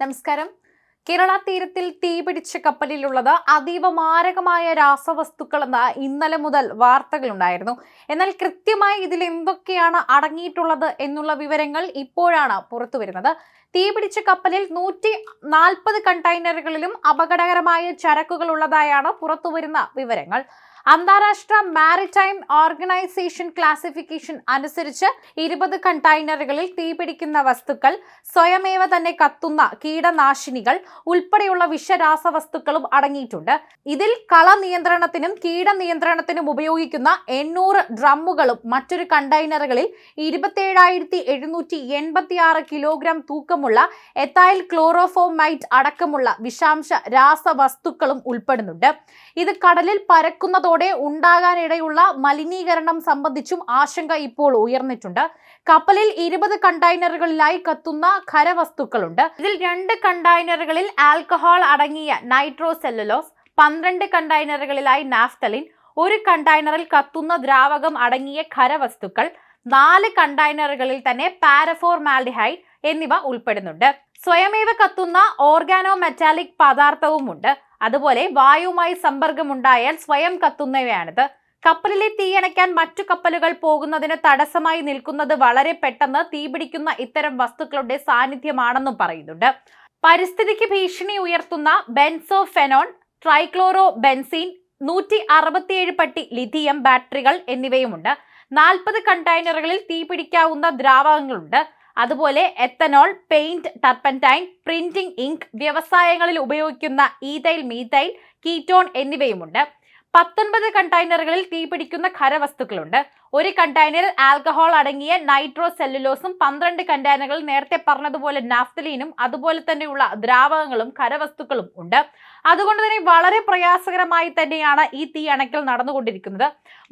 നമസ്കാരം. കേരള തീരത്തിൽ തീപിടിച്ച കപ്പലിലുള്ളത് അതീവ മാരകമായ രാസവസ്തുക്കളെന്ന് ഇന്നലെ മുതൽ വാർത്തകളുണ്ടായിരുന്നു. എന്നാൽ കൃത്യമായി ഇതിൽ എന്തൊക്കെയാണ് അടങ്ങിയിട്ടുള്ളത് എന്നുള്ള വിവരങ്ങൾ ഇപ്പോഴാണ് പുറത്തുവരുന്നത് തീപിടിച്ച കപ്പലിൽ നൂറ്റി നാൽപ്പത് കണ്ടെയ്നറുകളിലും അപകടകരമായ ചരക്കുകൾ ഉള്ളതായാണ് പുറത്തുവരുന്ന വിവരങ്ങൾ. അന്താരാഷ്ട്ര മാരിടൈം ഓർഗനൈസേഷൻ ക്ലാസിഫിക്കേഷൻ അനുസരിച്ച് ഇരുപത് കണ്ടെയ്നറുകളിൽ തീപിടിക്കുന്ന വസ്തുക്കൾ സ്വയമേവ തന്നെ കത്തുന്ന കീടനാശിനികൾ ഉൾപ്പെടെയുള്ള വിഷരാസവസ്തുക്കളും അടങ്ങിയിട്ടുണ്ട്. ഇതിൽ കള നിയന്ത്രണത്തിനും കീടനിയന്ത്രണത്തിനും ഉപയോഗിക്കുന്ന എണ്ണൂറ് ഡ്രമ്മുകളും മറ്റൊരു കണ്ടെയ്നറുകളിൽ ഇരുപത്തിയേഴായിരത്തി എഴുന്നൂറ്റി എൺപത്തി ആറ് കിലോഗ്രാം തൂക്കമുള്ള എത്തൈൽ ക്ലോറോഫോമൈറ്റ് അടക്കമുള്ള വിഷാംശ രാസവസ്തുക്കളും ഉൾപ്പെടുന്നുണ്ട്. ഇത് കടലിൽ പരക്കുന്നതോടെ ഉണ്ടാകാനിടയുള്ള മലിനീകരണം സംബന്ധിച്ചും ആശങ്ക ഇപ്പോൾ ഉയർന്നിട്ടുണ്ട്. കപ്പലിൽ ഇരുപത് കണ്ടെയ്നറുകളിലായി കത്തുന്ന ഖരവസ്തുക്കളുണ്ട്. ഇതിൽ രണ്ട് കണ്ടെയ്നറുകളിൽ ആൽക്കഹോൾ അടങ്ങിയ നൈട്രോസെല്ലുലോസ് പന്ത്രണ്ട് കണ്ടെയ്നറുകളിലായി നാഫ്തലിൻ ഒരു കണ്ടെയ്നറിൽ കത്തുന്ന ദ്രാവകം അടങ്ങിയ ഖരവസ്തുക്കൾ നാല് കണ്ടെയ്നറുകളിൽ തന്നെ പാരഫോർ മാൽഡിഹൈഡ് എന്നിവ ഉൾപ്പെടുന്നുണ്ട്. സ്വയമേവ കത്തുന്ന ഓർഗാനോ മെറ്റാലിക് പദാർത്ഥവുമുണ്ട്. അതുപോലെ വായുവുമായി സമ്പർക്കമുണ്ടായാൽ സ്വയം കത്തുന്നവയാണിത്. കപ്പലിലെ തീയണയ്ക്കാൻ മറ്റു കപ്പലുകൾ പോകുന്നതിന് തടസ്സമായി നിൽക്കുന്നത് വളരെ പെട്ടെന്ന് തീപിടിക്കുന്ന ഇത്തരം വസ്തുക്കളുടെ സാന്നിധ്യമാണെന്നും പറയുന്നുണ്ട്. പരിസ്ഥിതിക്ക് ഭീഷണി ഉയർത്തുന്ന ബെൻസോ ഫെനോൺ ട്രൈക്ലോറോ ബെൻസീൻ നൂറ്റി അറുപത്തിയേഴ് പട്ടി ലിഥിയം ബാറ്ററികൾ എന്നിവയുമുണ്ട്. നാൽപ്പത് കണ്ടെയ്നറുകളിൽ തീപിടിക്കാവുന്ന ദ്രാവകങ്ങളുണ്ട്. അതുപോലെ ethanol paint turpentine printing ink വ്യവസായങ്ങളിൽ ഉപയോഗിക്കുന്ന ഈതൈൽ മീതൈൽ കീറ്റോൺ എന്നിവയുമുണ്ട്. പത്തൊൻപത് കണ്ടെയ്നറുകളിൽ തീപിടിക്കുന്ന ഖരവസ്തുക്കളുണ്ട്. ഒരു കണ്ടെയ്നറിൽ ആൽക്കഹോൾ അടങ്ങിയ നൈട്രോ സെല്ലുലോസും പന്ത്രണ്ട് കണ്ടെയ്നറുകളിൽ നേരത്തെ പറഞ്ഞതുപോലെ നാഫ്തലീനും അതുപോലെ തന്നെയുള്ള ദ്രാവകങ്ങളും ഖരവസ്തുക്കളും ഉണ്ട്. അതുകൊണ്ട് തന്നെ വളരെ പ്രയാസകരമായി തന്നെയാണ് ഈ തീ അണയ്ക്കൽ നടന്നുകൊണ്ടിരിക്കുന്നത്.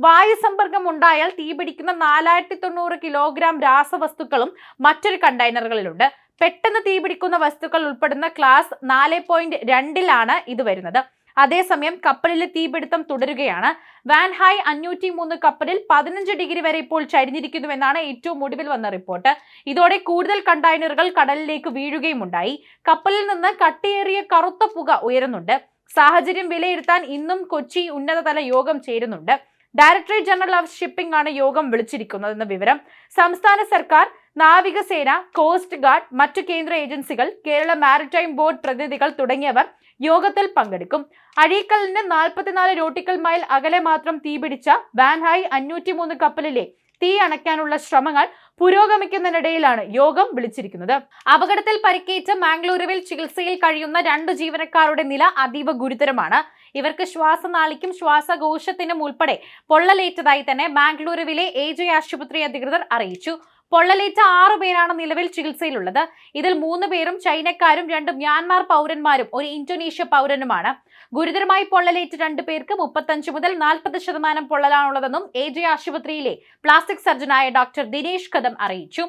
വായു സമ്പർക്കം ഉണ്ടായാൽ തീപിടിക്കുന്ന നാലായിരത്തി തൊണ്ണൂറ് കിലോഗ്രാം രാസവസ്തുക്കളും മറ്റൊരു കണ്ടെയ്നറുകളിലുണ്ട്. പെട്ടെന്ന് തീപിടിക്കുന്ന വസ്തുക്കൾ ഉൾപ്പെടുന്ന ക്ലാസ് നാല് പോയിന്റ് രണ്ടിലാണ് ഇത് വരുന്നത്. അതേസമയം കപ്പലിലെ തീപിടുത്തം തുടരുകയാണ്. വാൻഹായ് അഞ്ഞൂറ്റി മൂന്ന് കപ്പലിൽ പതിനഞ്ച് ഡിഗ്രി വരെ ഇപ്പോൾ ചരിഞ്ഞിരിക്കുന്നുവെന്നാണ് ഏറ്റവും ഒടുവിൽ വന്ന റിപ്പോർട്ട്. ഇതോടെ കൂടുതൽ കണ്ടെയ്നറുകൾ കടലിലേക്ക് വീഴുകയും ഉണ്ടായി കപ്പലിൽ നിന്ന് കട്ടിയേറിയ കറുത്ത പുക ഉയരുന്നുണ്ട്. സാഹചര്യം വിലയിരുത്താൻ ഇന്നും കൊച്ചി ഉന്നതതല യോഗം ചേരുന്നുണ്ട്. ഡയറക്ടറേറ്റ് ജനറൽ ഓഫ് ഷിപ്പിംഗ് ആണ് യോഗം വിളിച്ചിരിക്കുന്നതെന്ന വിവരം. സംസ്ഥാന സർക്കാർ നാവികസേന കോസ്റ്റ് ഗാർഡ് മറ്റു കേന്ദ്ര ഏജൻസികൾ കേരള മാരിടൈം ബോർഡ് പ്രതിനിധികൾ തുടങ്ങിയവർ യോഗത്തിൽ പങ്കെടുക്കും. അഴീക്കലിന് നാൽപ്പത്തിനാല് നോട്ടിക്കൽ മൈൽ അകലെ മാത്രം തീപിടിച്ച വാൻഹായ് അഞ്ഞൂറ്റി മൂന്ന് കപ്പലിലെ തീ അണയ്ക്കാനുള്ള ശ്രമങ്ങൾ പുരോഗമിക്കുന്നതിനിടയിലാണ് യോഗം വിളിച്ചിരിക്കുന്നത്. അപകടത്തിൽ പരിക്കേറ്റ മാംഗ്ലൂരുവിൽ ചികിത്സയിൽ കഴിയുന്ന രണ്ട് ജീവനക്കാരുടെ നില അതീവ ഗുരുതരമാണ്. ഇവർക്ക് ശ്വാസനാളിക്കും ശ്വാസകോശത്തിനും ഉൾപ്പെടെ പൊള്ളലേറ്റതായി തന്നെ മാംഗ്ലൂരുവിലെ എ ആശുപത്രി അധികൃതർ അറിയിച്ചു. പൊള്ളലേറ്റ ആറു പേരാണ് നിലവിൽ ചികിത്സയിലുള്ളത്. ഇതിൽ മൂന്ന് പേരും ചൈനക്കാരും രണ്ട് മ്യാൻമാർ പൗരന്മാരും ഒരു ഇന്തോനേഷ്യ പൗരനുമാണ്. ഗുരുതരമായി പൊള്ളലേറ്റ രണ്ടു പേർക്ക് മുപ്പത്തഞ്ച് മുതൽ നാൽപ്പത് ശതമാനം പൊള്ളലാണുള്ളതെന്നും എ ജെ ആശുപത്രിയിലെ പ്ലാസ്റ്റിക് സർജനായ ഡോക്ടർ ദിനേശ് കദം അറിയിച്ചു.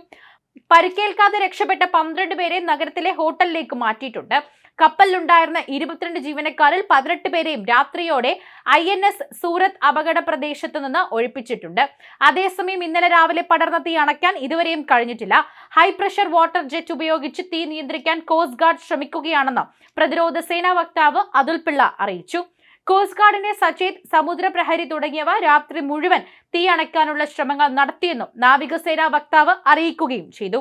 പരിക്കേൽക്കാതെ രക്ഷപ്പെട്ട പന്ത്രണ്ട് പേരെ നഗരത്തിലെ ഹോട്ടലിലേക്ക് മാറ്റിയിട്ടുണ്ട്. കപ്പലിലുണ്ടായിരുന്ന ഇരുപത്തിരണ്ട് ജീവനക്കാരിൽ പതിനെട്ട് പേരെയും രാത്രിയോടെ ഐ എൻ എസ് സൂറത്ത് അപകട പ്രദേശത്ത് നിന്ന് ഒഴിപ്പിച്ചിട്ടുണ്ട്. അതേസമയം ഇന്നലെ രാവിലെ പടർന്ന തീ അണയ്ക്കാൻ ഇതുവരെയും കഴിഞ്ഞിട്ടില്ല. ഹൈ പ്രഷർ വാട്ടർ ജെറ്റ് ഉപയോഗിച്ച് തീ നിയന്ത്രിക്കാൻ കോസ്റ്റ് ഗാർഡ് ശ്രമിക്കുകയാണെന്ന് പ്രതിരോധ സേനാ വക്താവ് അതുൽ പിള്ള അറിയിച്ചു. കോസ്റ്റ് ഗാർഡിന്റെ സചേത് സമുദ്രപ്രഹരി തുടങ്ങിയവ രാത്രി മുഴുവൻ തീ അണയ്ക്കാനുള്ള ശ്രമങ്ങൾ നടത്തിയെന്നും നാവികസേനാ വക്താവ് അറിയിക്കുകയും ചെയ്തു.